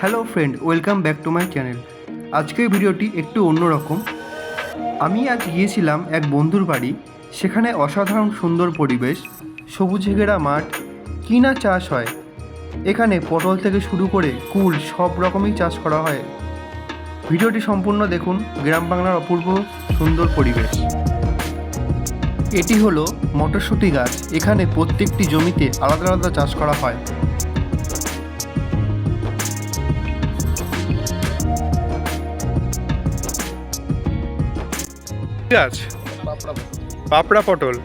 Hello friend welcome back to my channel আজকের ভিডিওটি একটু অন্যরকম। আমি আজ গিয়েছিলাম এক বন্ধুর বাড়ি। সেখানে অসাধারণ সুন্দর পরিবেশ, সবুজে ঘেরা মাঠ, কি না চাষ হয়? এখানে পটল থেকে শুরু করে কুল সব রকমই চাষ করা হয়। ভিডিওটি সম্পূর্ণ দেখুন, গ্রাম বাংলার অপূর্ব সুন্দর পরিবেশ। এটি হলো মটরশুঁটি গাছ। এখানে প্রত্যেকটি জমিতে আলাদা আলাদা চাষ করা হয়। গাছ পাপড়া পটল।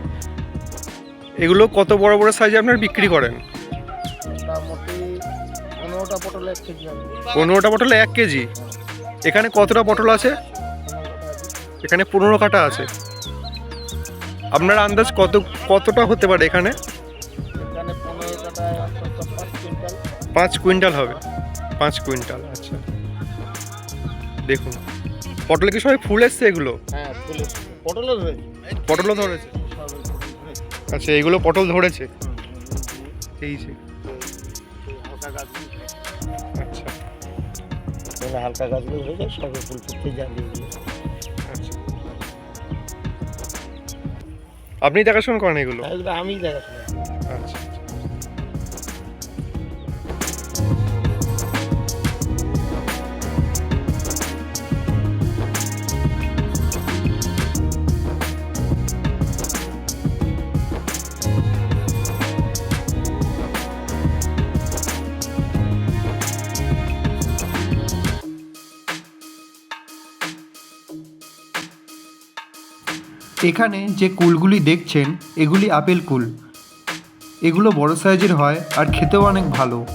এগুলো কত বড় বড় সাইজে আপনার বিক্রি করেন? পনেরোটা পটল এক কেজি এখানে কতটা পটল আছে? এখানে পনেরো কাটা আছে। আপনার আন্দাজ কত কতটা হতে পারে এখানে? পাঁচ কুইন্টাল হবে। পাঁচ কুইন্টাল আচ্ছা। দেখুন। পটলে কি সবাই ফুল এসছে এগুলো? হ্যাঁ ফুলে পটলের হয়েছে পটলও ধরেছে? আচ্ছা এগুলো পটল ধরেছে? এই যে। হালকা গাছগুলো। আচ্ছা। হালকা গাছগুলো হয়েছে সবে ফুল ফুটতে যাবে আচ্ছা। আপনি দেখাশোনা করেন এগুলো? হ্যাঁ, এগুলো আমি দেখাশোনা এখানে যে কুলগুলি দেখছেন, এগুলি আপেল কুল। এগুলো বড় সাইজের হয় আর খেতেও অনেক ভালো।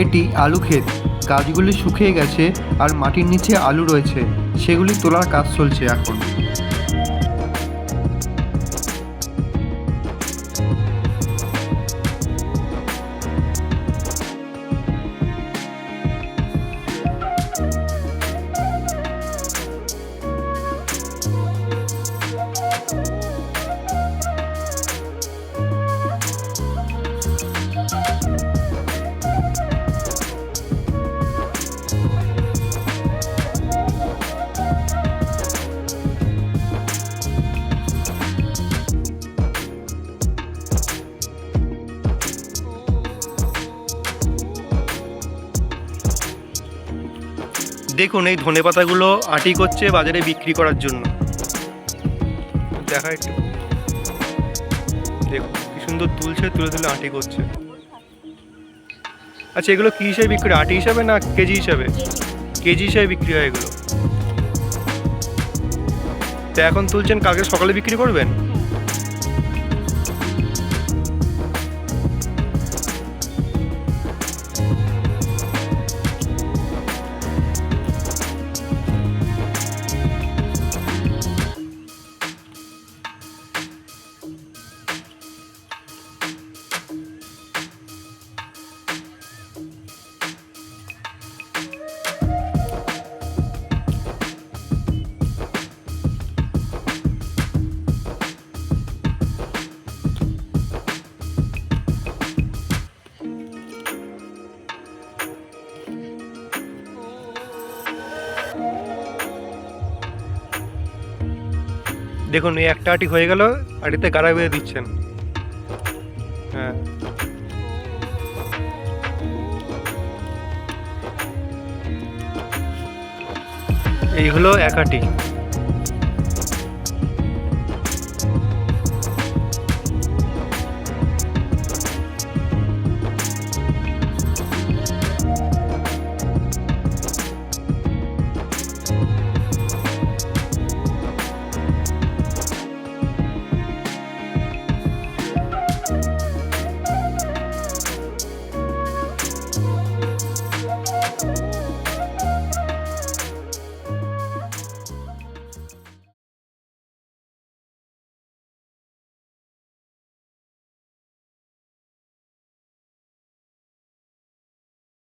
এটি আলু ক্ষেত। গাছগুলি শুকিয়ে গেছে আর মাটির নিচে আলু রয়েছে। সেগুলি তোলার কাজ চলছে এখন। দেখুন এই ধনে পাতাগুলো আটি করছে বাজারে বিক্রি করার জন্য। দেখা একটু। দেখুন, কি সুন্দর তুলছে, তুলে তুলে আটি করছে। আচ্ছা এগুলো কী হিসাবে বিক্রি? আটি হিসাবে না কেজি হিসাবে? কেজি হিসাবে বিক্রি হয় এগুলো। তো এখন তুলছেন কালকে সকালে বিক্রি করবেন? দেখুন, এই একটা আটি হয়ে গেল, আটিতে গাড়া বেঁধে দিচ্ছেন। হ্যাঁ। এই হলো এক আটি।